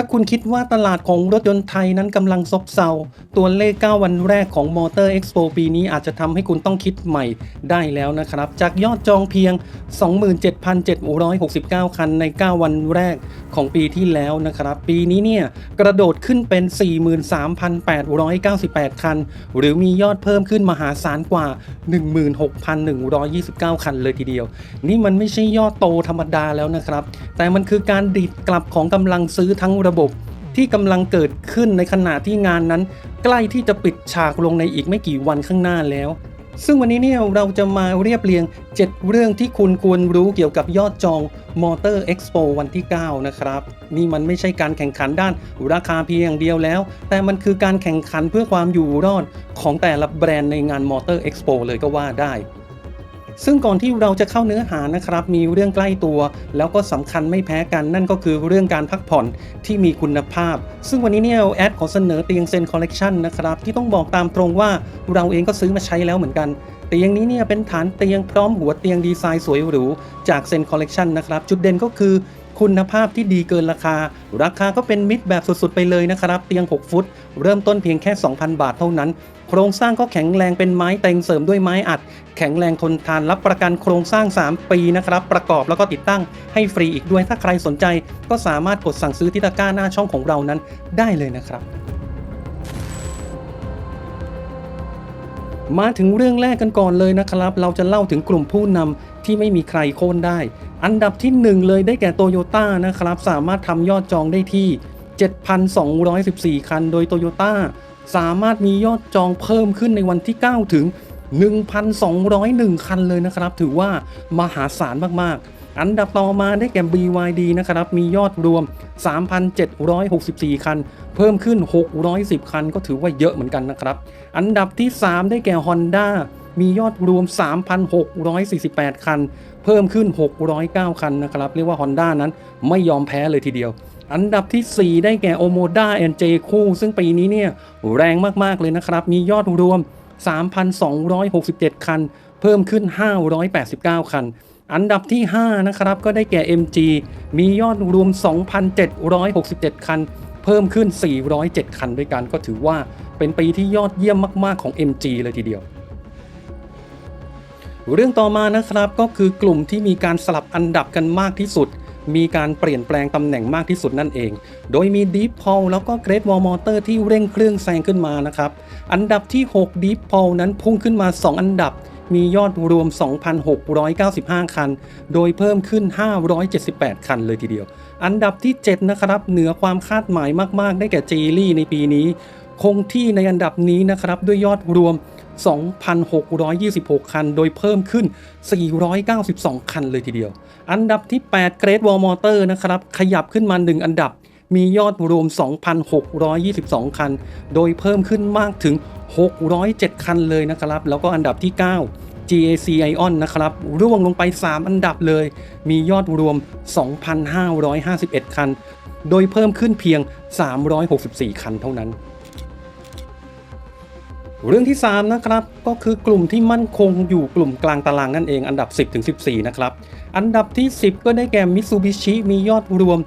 ถ้าคุณคิดว่าตลาดของรถยนต์ไทยนั้นกำลังซบเซาตัวเลข 9 วันแรกของ Motor Expo ปีนี้อาจจะทำให้คุณต้องคิดใหม่ได้แล้วนะครับ จากยอดจองเพียง 27,769 คันใน 9 วันแรกของปีที่แล้วนะครับ ปีนี้เนี่ยกระโดดขึ้นเป็น 43,898 คัน หรือมียอดเพิ่มขึ้นมหาศาลกว่า 16,129 คันเลยทีเดียว นี่มันไม่ใช่ยอดโตธรรมดาแล้วนะครับ แต่มันคือการดีดกลับของกำลังซื้อทั้งระบบ ที่กำลังเกิดขึ้นในขณะที่งานนั้น ใกล้ที่จะปิดฉากลงในอีกไม่กี่วันข้างหน้าแล้ว ซึ่งวันนี้เนี่ยเราจะมาเรียบเรียง 7 เรื่องที่คุณควรรู้เกี่ยวกับยอดจอง Motor Expo วันที่ 9 นะครับ นี่มันไม่ใช่การแข่งขันด้านราคาเพียงอย่างเดียวแล้ว แต่มันคือการแข่งขันเพื่อความอยู่รอดของแต่ละแบรนด์ในงาน Motor Expo เลยก็ว่าได้ ซึ่งก่อนที่เราจะเข้าเนื้อหานะครับ มีเรื่องใกล้ตัว แล้วก็สำคัญไม่แพ้กันนั่นก็คือเรื่องการพักผ่อนที่มีคุณภาพ ซึ่งวันนี้เนี่ยแอดขอเสนอเตียงเซนคอลเลกชันนะครับ ที่ต้องบอกตามตรงว่าเราเองก็ซื้อมาใช้แล้วเหมือนกันเตียงนี้เนี่ยเป็นฐานเตียงพร้อมหัวเตียงดีไซน์สวยหรูจากเซนคอลเลกชันนะครับ จุดเด่นก็คือ คุณภาพที่ดีเกินราคา ราคาก็เป็นมิตรแบบสุดๆไปเลยนะครับ เตียง 6 ฟุต เริ่มต้นเพียงแค่ 2,000 บาทเท่านั้น โครงสร้างก็แข็งแรงเป็นไม้เต็งเสริมด้วยไม้อัด แข็งแรงทนทานรับประกันโครงสร้าง 3 ปีนะครับ ประกอบแล้วก็ติดตั้งให้ฟรีอีกด้วยถ้าใครสนใจ ก็สามารถกดสั่งซื้อที่ตะกร้าหน้าช่องของเรานั้นได้เลยนะครับ มาถึงเรื่องแรกกันก่อนเลยนะครับ เราจะเล่าถึงกลุ่มผู้นำที่ไม่มีใครโค่นได้ อันดับที่ 1 เลยได้แก่โตโยต้านะครับ สามารถทำยอดจองได้ที่ 7,214 คัน โดยโตโยต้าสามารถมียอดจองเพิ่มขึ้นในวันที่ 9 ถึง 1,201 คันเลยนะครับ ถือว่ามหาศาลมากๆ อันดับต่อมาได้แก่ BYD นะครับ มียอดรวม 3,764 คัน เพิ่มขึ้น 610 คัน ก็ถือว่าเยอะเหมือนกันนะครับ อันดับที่ 3 ได้แก่ Honda มียอดรวม 3,648 คัน เพิ่มขึ้น 609 คันนะครับ เรียกว่า Honda นั้นไม่ยอมแพ้เลยทีเดียว อันดับที่ 4 ได้แก่ Omoda NJ คู่ ซึ่งปีนี้เนี่ยแรงมากๆเลยนะครับ มียอดรวม 3,267 คัน เพิ่มขึ้น 589 คัน อันดับที่ 5 นะครับ ก็ได้แก่ MG มียอดรวม 2,767 คัน เพิ่มขึ้น 407 คันด้วยกันก็ถือว่าเป็นปีที่ยอดเยี่ยมมาก ๆ ของ MG เลยทีเดียว เรื่องต่อมานะครับก็คือกลุ่มที่มีการสลับอันดับกันมากที่สุด มีการเปลี่ยนแปลงตำแหน่งมากที่สุดนั่นเอง โดยมี Deep p o l แล้วก็ Great Wall Motor ที่เร่งเครื่องแซงขึ้นมานะครับ อันดับที่ 6 Deep p o l นั้นพุ่งขึ้นมา 2 อันดับ มียอดรวม 2,695 คัน โดยเพิ่มขึ้น 578 คันเลยทีเดียว อันดับที่ 7 นะครับ เหนือความคาดหมายมาก ๆ ได้แก่ j ลี่ในปีนี้ คงที่ในอันดับนี้นะครับ ด้วยยอดรวม 2,626 คัน โดยเพิ่มขึ้น 492 คันเลยทีเดียว อันดับที่ 8 Great Wall Motor นะครับ ขยับขึ้นมา 1 อันดับ มียอดรวม 2,622 คัน โดยเพิ่มขึ้นมากถึง 607 คันเลยนะครับ แล้วก็อันดับที่ 9 GAC Ion นะครับ ร่วงลงไป 3 อันดับเลย มียอดรวม 2,551 คัน โดยเพิ่มขึ้นเพียง 364 คันเท่านั้น เรื่องที่ 3 นะครับ ก็คือกลุ่มที่มั่นคงอยู่กลุ่มกลางตารางนั่นเองอันดับ 10 ถึง 14 นะครับ อันดับที่ 10 ก็ได้แก่ Mitsubishi มียอดรวม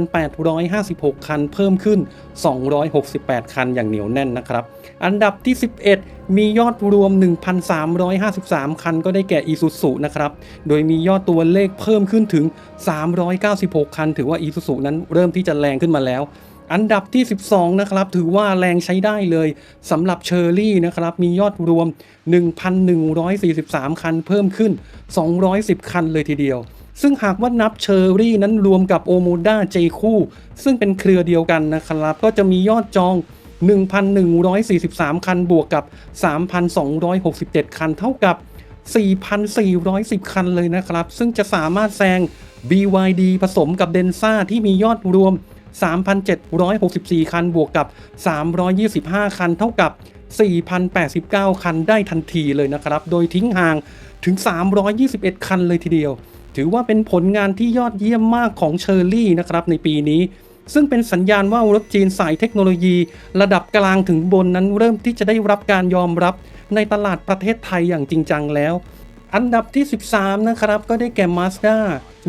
1,856 คันเพิ่มขึ้น 268 คันอย่างเหนียวแน่นนะครับ อันดับที่ 11 มียอดรวม 1,353 คันก็ได้แก่ Isuzu นะครับ โดยมียอดตัวเลขเพิ่มขึ้นถึง 396 คัน ถือว่า Isuzu นั้นเริ่มที่จะแรงขึ้นมาแล้ว อันดับที่ 12 นะครับ ถือว่าแรงใช้ได้เลยสำหรับเชอร์รี่นะครับ มียอดรวม 1,143 คันเพิ่มขึ้น 210 คันเลยทีเดียว ซึ่งหากว่านับเชอร์รี่นั้นรวมกับโอโมด้าเจคู่ ซึ่งเป็นเครือเดียวกันนะครับ ก็จะมียอดจอง 1,143 คันบวกกับ 3,267 คันเท่ากับ 4,410 คันเลยนะครับ ซึ่งจะสามารถแซง BYD ผสมกับเดนซ่าที่มียอดรวม 3,764 คันบวกกับ 325 คันเท่ากับ 4,089 คันได้ทันทีเลยนะครับ โดยทิ้งห่างถึง 321 คันเลยทีเดียว ถือว่าเป็นผลงานที่ยอดเยี่ยมมากของเชอร์รี่นะครับในปีนี้ ซึ่งเป็นสัญญาณว่ารถจีนสายเทคโนโลยี ระดับกลางถึงบนนั้นเริ่มที่จะได้รับการยอมรับในตลาดประเทศไทยอย่างจริงจังแล้ว อันดับที่ 13 นะครับ ก็ได้แก่ Mazda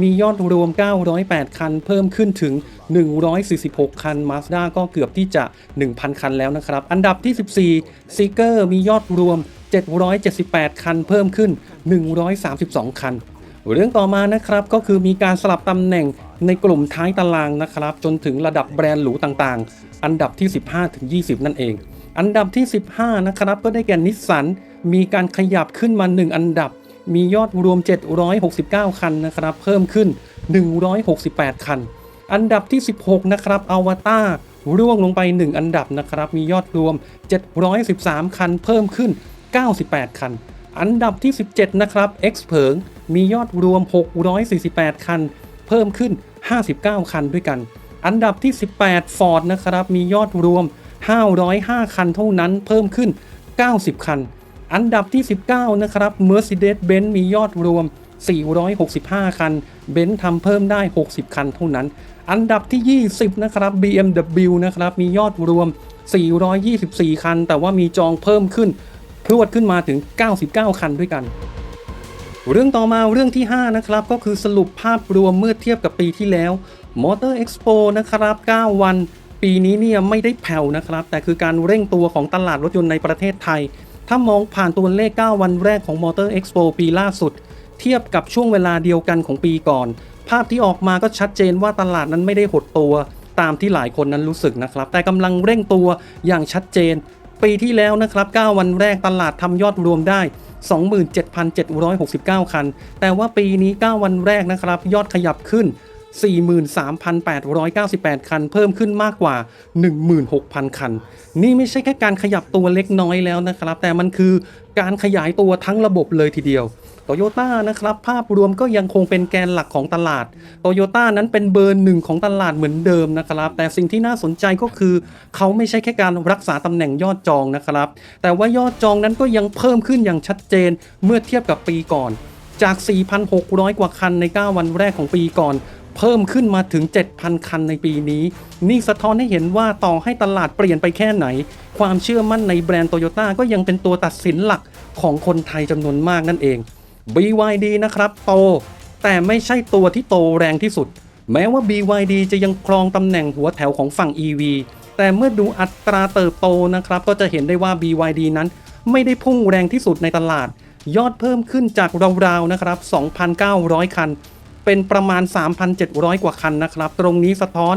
มียอดรวม 908 คัน เพิ่มขึ้นถึง 146 คัน Mazda ก็เกือบที่จะ 1,000 คันแล้วนะครับ อันดับที่ 14 Seeker มียอดรวม 778 คัน เพิ่มขึ้น 132 คัน เรื่องต่อมานะครับก็คือมีการสลับตำแหน่งในกลุ่มท้ายตารางนะครับ จนถึงระดับแบรนด์หรูต่างๆ อันดับที่ 15ถึง20 นั่นเอง อันดับที่ 15 นะครับก็ได้แก่นิสสันมีการขยับขึ้นมา 1 อันดับ มียอดรวม 769 คันนะครับ เพิ่มขึ้น 168 คัน อันดับที่ 16 นะครับอวตารร่วงลงไป 1 อันดับนะครับ มียอดรวม 713 คัน เพิ่มขึ้น 98 คัน อันดับที่ 17 นะครับ X เผิง มียอดรวม 648 คัน เพิ่มขึ้น 59 คันด้วยกัน อันดับที่ 18 Ford นะครับ มียอดรวม 505 คันเท่านั้น เพิ่มขึ้น 90 คัน อันดับที่ 19 นะครับ Mercedes-Benz มียอดรวม 465 คัน เบนซ์ทำเพิ่มได้ 60 คันเท่านั้น อันดับที่ 20 นะครับ BMW นะครับ มียอดรวม 424 คัน แต่ว่ามีจองเพิ่มขึ้นพรวดขึ้นมาถึง 99 คันด้วยกัน เรื่องต่อมาเรื่องที่ 5 นะครับ ก็คือสรุปภาพรวมเมื่อเทียบกับปีที่แล้ว Motor Expo นะครับ 9 วัน ปีนี้เนี่ยไม่ได้แผ่วนะครับ แต่คือการเร่งตัวของตลาดรถยนต์ในประเทศไทย ถ้ามองผ่านตัวเลข 9 วันแรกของ Motor Expo ปีล่าสุด เทียบกับช่วงเวลาเดียวกันของปีก่อน ภาพที่ออกมาก็ชัดเจนว่าตลาดนั้นไม่ได้หดตัว ตามที่หลายคนนั้นรู้สึกนะครับ แต่กำลังเร่งตัวอย่างชัดเจน ปีที่แล้วนะครับ 9 วันแรกตลาดทำยอดรวมได้ 27,769 คัน แต่ว่าปีนี้ 9 วันแรกนะครับ ยอดขยับขึ้น 43,898 คัน เพิ่มขึ้นมากกว่า 16,000 คัน นี่ไม่ใช่แค่การขยับตัวเล็กน้อยแล้วนะครับ แต่มันคือการขยายตัวทั้งระบบเลยทีเดียวโตโยต้านะครับ ภาพรวมก็ยังคงเป็นแกนหลักของตลาดโตโยต้านั้นเป็นเบอร์หนึ่งของตลาดเหมือนเดิมนะครับ แต่สิ่งที่น่าสนใจก็คือ เขาไม่ใช่แค่การรักษาตำแหน่งยอดจองนะครับ แต่ว่ายอดจองนั้นก็ยังเพิ่มขึ้นอย่างชัดเจนเมื่อเทียบกับปีก่อน จาก 4,600 กว่าคันใน 9 วันแรกของปีก่อน เพิ่มขึ้นมาถึง 7,000 คันในปีนี้ นี่สะท้อนให้เห็นว่าต่อให้ตลาดเปลี่ยนไปแค่ไหน ความเชื่อมั่นในแบรนด์โตโยต้าก็ยังเป็นตัวตัดสินหลักของคนไทยจำนวนมากนั่นเอง BYD นะครับโต แต่ไม่ใช่ตัวที่โตแรงที่สุด แม้ว่า BYD จะยังครองตำแหน่งหัวแถวของฝั่ง EV แต่เมื่อดูอัตราเติบโตนะครับ ก็จะเห็นได้ว่า BYD นั้น ไม่ได้พุ่งแรงที่สุดในตลาด ยอดเพิ่มขึ้นจากราวๆนะครับ 2,900 คัน เป็นประมาณ 3,700 กว่าคันนะครับ ตรงนี้สะท้อน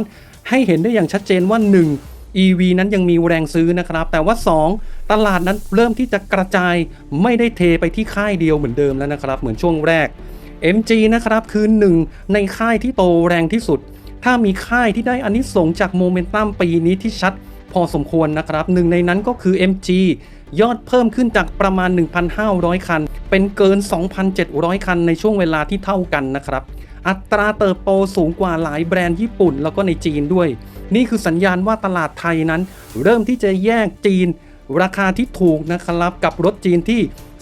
ให้เห็นได้อย่างชัดเจนว่า 1. EV นั้นยังมีแรงซื้อนะครับ แต่ว่า 2. ตลาดนั้นเริ่มที่จะกระจายไม่ได้เทไปที่ค่ายเดียวเหมือนเดิมแล้วนะครับ เหมือนช่วงแรก MG นะครับคือหนึ่งในค่ายที่โตแรงที่สุด ถ้ามีค่ายที่ได้อานิสงส์จากโมเมนตัมปีนี้ที่ชัด พอสมควรนะครับ หนึ่งในนั้นก็คือ MG ยอดเพิ่มขึ้นจากประมาณ 1,500 คัน เป็นเกิน 2,700 คันในช่วงเวลาที่เท่ากันนะครับ อัตราเติบโตสูงกว่าหลายแบรนด์ญี่ปุ่นแล้วก็ในจีนด้วย นี่คือสัญญาณว่าตลาดไทยนั้น เริ่มที่จะแยกจีน ราคาที่ถูกนะครับกับรถจีนที่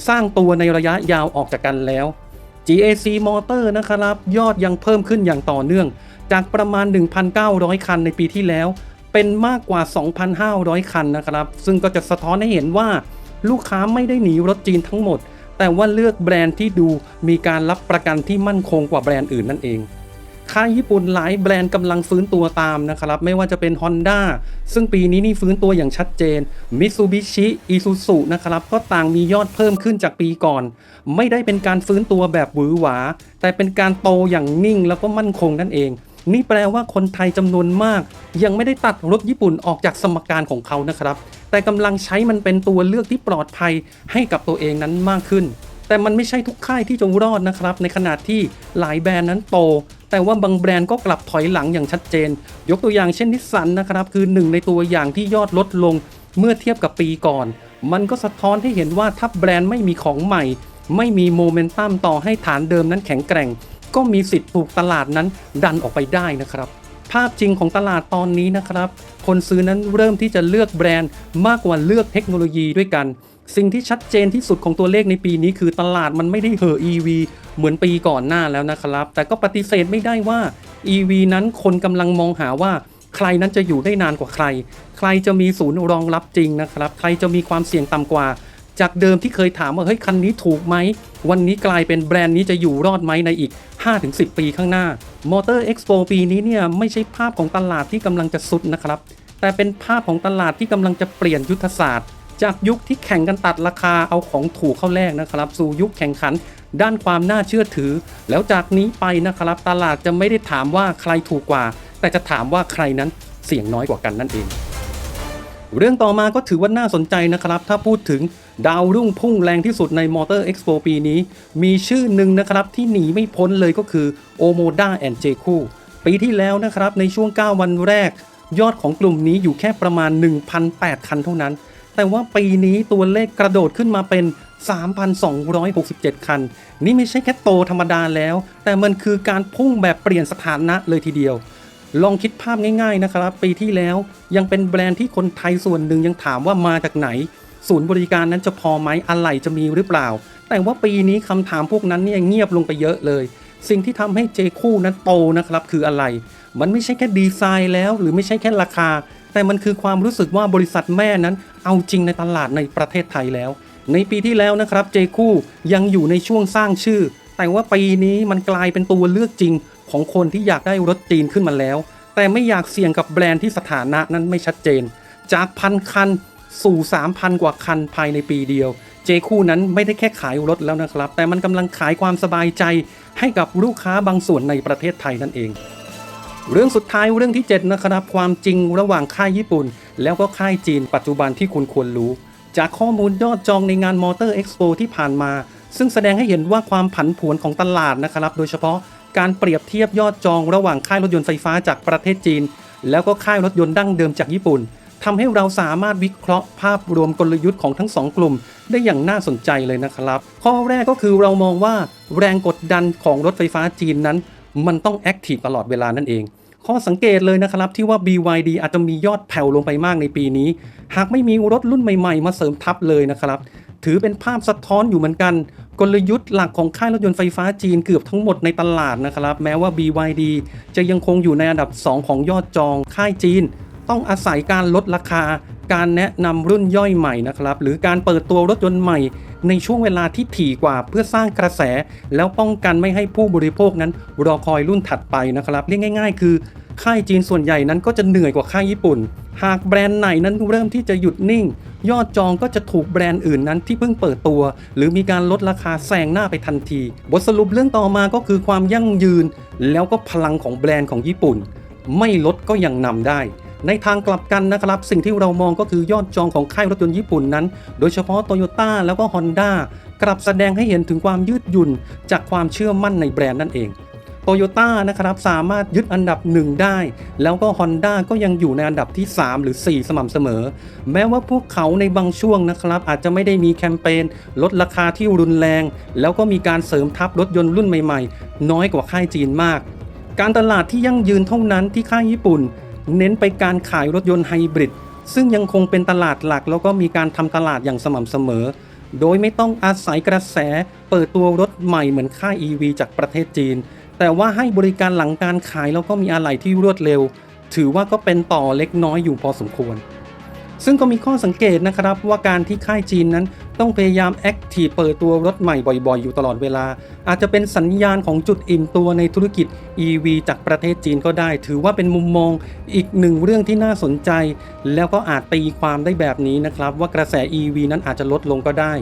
สร้างตัวในระยะยาวออกจากกันแล้ว GAC Motor นะครับ ยอดยังเพิ่มขึ้นอย่างต่อเนื่อง จากประมาณ 1,900 คันในปีที่แล้ว เป็นมากกว่า 2,500 คันนะครับ ซึ่งก็จะสะท้อนให้เห็นว่าลูกค้าไม่ได้หนีรถจีนทั้งหมด แต่ว่าเลือกแบรนด์ที่ดูมีการรับประกันที่มั่นคงกว่าแบรนด์อื่นนั่นเอง ค่ายญี่ปุ่นหลายแบรนด์กำลังฟื้นตัวตามนะครับ ไม่ว่าจะเป็น Honda ซึ่งปีนี้นี่ฟื้นตัวอย่างชัดเจน Mitsubishi Isuzu นะครับ ก็ต่างมียอดเพิ่มขึ้นจากปีก่อน ไม่ได้เป็นการฟื้นตัวแบบหวือหวา แต่เป็นการโตอย่างนิ่งแล้วก็มั่นคงนั่นเอง นี่แปลว่าคนไทยจำนวนมาก ยังไม่ได้ตัดรถญี่ปุ่นออกจากสมการของเขานะครับ แต่กำลังใช้มันเป็นตัวเลือกที่ปลอดภัยให้กับตัวเองนั้นมากขึ้น แต่มันไม่ใช่ทุกค่ายที่จะรอดนะครับ ในขณะที่หลายแบรนด์นั้นโต แต่ว่าบางแบรนด์ก็กลับถอยหลังอย่างชัดเจน ยกตัวอย่างเช่นนิสสันนะครับคือหนึ่งในตัวอย่างที่ยอดลดลงเมื่อเทียบกับปีก่อน มันก็สะท้อนให้เห็นว่าถ้าแบรนด์ไม่มีของใหม่ ไม่มีโมเมนตัมต่อให้ฐานเดิมนั้นแข็งแกร่ง ก็มีสิทธิ์ถูกตลาดนั้นดันออกไปได้นะครับ ภาพจริงของตลาดตอนนี้นะครับ คนซื้อนั้นเริ่มที่จะเลือกแบรนด์มากกว่าเลือกเทคโนโลยีด้วยกัน สิ่งที่ชัดเจนที่สุดของตัวเลขในปีนี้ คือตลาดมันไม่ได้เห่อ EV เหมือนปีก่อนหน้าแล้วนะครับ แต่ก็ปฏิเสธไม่ได้ว่า EV นั้นคนกำลังมองหาว่าใครนั้นจะอยู่ได้นานกว่าใคร ใครจะมีศูนย์รองรับจริงนะครับ ใครจะมีความเสี่ยงต่ำกว่า จากเดิมที่เคยถามว่าเฮ้ยคันนี้ถูกไหม วันนี้กลายเป็นแบรนด์นี้จะอยู่รอดไหมในอีก 5-10 ปีข้างหน้า Motor Expo ปีนี้เนี่ยไม่ใช่ภาพของตลาดที่กำลังจะสุดนะครับ แต่เป็นภาพของตลาดที่กำลังจะเปลี่ยนยุทธศาสตร์ จากยุคที่แข่งกันตัดราคาเอาของถูกเข้าแลกนะครับ สู่ยุคแข่งขันด้านความน่าเชื่อถือ แล้วจากนี้ไปนะครับ ตลาดจะไม่ได้ถามว่าใครถูกกว่า แต่จะถามว่าใครนั้นเสี่ยงน้อยกว่ากันนั่นเอง เรื่องต่อมาก็ถือว่าน่าสนใจนะครับ ถ้าพูดถึงดาวรุ่งพุ่งแรงที่สุดใน Motor Expo ปีนี้ มีชื่อหนึ่งนะครับที่หนีไม่พ้นเลยก็คือ Omoda and j k u ปีที่แล้วนะครับในช่วง 9 วันแรก ยอดของกลุ่มนี้อยู่แค่ประมาณ 1,008 คันเท่านั้น แต่ว่าปีนี้ตัวเลขกระโดดขึ้นมาเป็น 3,267 คัน นี่ไม่ใช่แค่โตธรรมดาแล้ว แต่มันคือการพุ่งแบบเปลี่ยนสถานะเลยทีเดียว ลองคิดภาพง่ายๆนะครับ ปีที่แล้วยังเป็นแบรนด์ที่คนไทยส่วนหนึ่งยังถามว่ามาจากไหน ศูนย์บริการนั้นจะพอไหมอะไรจะมีหรือเปล่า แต่ว่าปีนี้คำถามพวกนั้นเนี่ยเงียบลงไปเยอะเลย สิ่งที่ทำให้เจคู่นั้นโตนะครับคืออะไร มันไม่ใช่แค่ดีไซน์แล้ว หรือไม่ใช่แค่ราคา แต่มันคือความรู้สึกว่าบริษัทแม่นั้น เอาจริงในตลาดในประเทศไทยแล้ว ในปีที่แล้วนะครับเจคู่ยังอยู่ในช่วงสร้างชื่อแต่ว่าปีนี้มันกลายเป็นตัวเลือกจริง ของคนที่อยากได้รถจีนขึ้นมาแล้ว แต่ไม่อยากเสี่ยงกับแบรนด์ที่สถานะนั้นไม่ชัดเจน จากพันคันสู่ 3,000 กว่าคันภายในปีเดียว เจคู่นั้นไม่ได้แค่ขายรถแล้วนะครับ แต่มันกำลังขายความสบายใจให้กับลูกค้าบางส่วนในประเทศไทยนั่นเอง เรื่องสุดท้ายเรื่องที่ 7 นะครับ ความจริงระหว่างค่ายญี่ปุ่น แล้วก็ค่ายจีน ปัจจุบันที่คุณควรรู้ จากข้อมูลยอดจองในงานมอเตอร์เอ็กซ์โปที่ผ่านมา ซึ่งแสดงให้เห็นว่าความผันผวนของตลาดนะครับ โดยเฉพาะ การเปรียบเทียบยอดจองระหว่างค่ายรถยนต์ไฟฟ้าจากประเทศจีน แล้วก็ค่ายรถยนต์ดั้งเดิมจากญี่ปุ่นทำให้เราสามารถวิเคราะห์ภาพรวมกลยุทธ์ของทั้งสองกลุ่ม ได้อย่างน่าสนใจเลยนะครับ ข้อแรกก็คือเรามองว่าแรงกดดันของรถไฟฟ้าจีนนั้น มันต้องแอคทีฟตลอดเวลานั่นเองข้อสังเกตเลยนะครับที่ว่า BYD อาจจะมียอดแผ่วลงไปมากในปีนี้ หากไม่มีรถรุ่นใหม่ๆ มาเสริมทัพเลยนะครับ ถือเป็นภาพสะท้อนอยู่เหมือนกัน กลยุทธ์หลักของค่ายรถยนต์ไฟฟ้าจีนเกือบทั้งหมดในตลาดนะครับ แม้ว่า BYD จะยังคงอยู่ในอันดับ 2 ของยอดจองค่ายจีน ต้องอาศัยการลดราคา การแนะนำรุ่นย่อยใหม่นะครับ หรือการเปิดตัวรถยนต์ใหม่ ในช่วงเวลาที่ถี่กว่าเพื่อสร้างกระแส แล้วป้องกันไม่ให้ผู้บริโภคนั้นรอคอยรุ่นถัดไปนะครับ เรียกง่าย ๆ คือ ค่ายจีนส่วนใหญ่นั้นก็จะเหนื่อยกว่าค่ายญี่ปุ่น หากแบรนด์ไหนนั้นเริ่มที่จะหยุดนิ่ง ยอดจองก็จะถูกแบรนด์อื่นนั้นที่เพิ่งเปิดตัว หรือมีการลดราคาแซงหน้าไปทันที บทสรุปเรื่องต่อมาก็คือความยั่งยืน แล้วก็พลังของแบรนด์ของญี่ปุ่น ไม่ลดก็ยังนำได้ในทางกลับกันนะครับ สิ่งที่เรามองก็คือยอดจองของค่ายรถยนต์ญี่ปุ่นนั้น โดยเฉพาะโตโยต้าแล้วก็ Honda กลับแสดงให้เห็นถึงความยืดหยุ่น จากความเชื่อมั่นในแบรนด์นั่นเอง โยต้านะครับสามารถยึดอันดับ 1 ได้ แล้วก็ Honda ก็ยังอยู่ในอันดับที่ 3 หรือ 4 สม่ำเสมอ แม้ว่าพวกเขาในบางช่วงนะครับ อาจจะไม่ได้มีแคมเปญลดราคาที่รุนแรง แล้วก็มีการเสริมทับรถยนต์รุ่นใหม่ๆ น้อยกว่าค่ายจีนมาก การตลาดที่ยั่งยืนเท่านั้นที่ค่ายญี่ปุ่น เน้นไปการขายรถยนต์ไฮบริดซึ่งยังคงเป็นตลาดหลัก แล้วก็มีการทำตลาดอย่างสม่ำเสมอ โดยไม่ต้องอาศัยกระแสเปิดตัวรถใหม่เหมือนค่าย EV จากประเทศจีน แต่ว่าให้บริการหลังการขายแล้วก็มีอะไหล่ที่รวดเร็ว ถือว่าก็เป็นต่อเล็กน้อยอยู่พอสมควร ซึ่งก็มีข้อสังเกตนะครับว่าการที่ค่ายจีนนั้นต้องพยายามแอคทีฟเปิดตัวรถใหม่บ่อยๆ อยู่ตลอดเวลา อาจจะเป็นสัญญาณของจุดอิ่มตัวในธุรกิจ EV จากประเทศจีนก็ได้ ถือว่าเป็นมุมมองอีกหนึ่งเรื่องที่น่าสนใจ แล้วก็อาจตีความได้แบบนี้นะครับว่ากระแส EV นั้นอาจจะลดลงก็ได้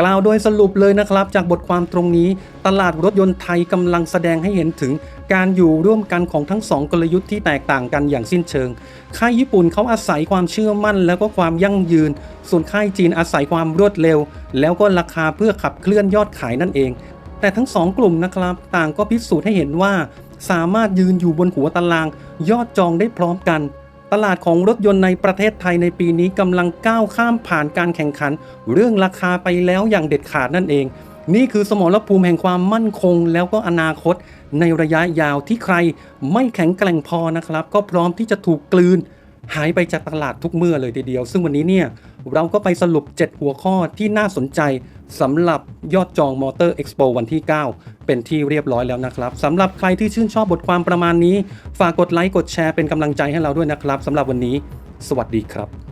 กล่าวโดยสรุปเลยนะครับจากบทความตรงนี้ ตลาดรถยนต์ไทยกำลังแสดงให้เห็นถึงการอยู่ร่วมกันของทั้งสองกลยุทธ์ที่แตกต่างกันอย่างสิ้นเชิง ค่ายญี่ปุ่นเขาอาศัยความเชื่อมั่น แล้วก็ความยั่งยืน ส่วนค่ายจีนอาศัยความรวดเร็ว แล้วก็ราคาเพื่อขับเคลื่อนยอดขายนั่นเอง แต่ทั้งสองกลุ่มนะครับ ต่างก็พิสูจน์ให้เห็นว่า สามารถยืนอยู่บนหัวตาราง ยอดจองได้พร้อมกัน ตลาดของรถยนต์ในประเทศไทยในปีนี้กำลังก้าวข้ามผ่านการแข่งขัน เรื่องราคาไปแล้วอย่างเด็ดขาดนั่นเอง นี่คือสมรภูมิแห่งความมั่นคง แล้วก็อนาคต ในระยะยาวที่ใครไม่แข็งแกร่งพอนะครับ ก็พร้อมที่จะถูกกลืน หายไปจากตลาดทุกเมื่อเลยทีเดียว ซึ่งวันนี้เนี่ย เราก็ไปสรุป 7 หัวข้อที่น่าสนใจสำหรับยอดจองมอเตอร์เอ็กซ์โปวันที่ 9 เป็นที่เรียบร้อยแล้วนะครับสำหรับใครที่ชื่นชอบบทความประมาณนี้ ฝากกดไลค์กดแชร์เป็นกำลังใจให้เราด้วยนะครับสำหรับวันนี้ สวัสดีครับ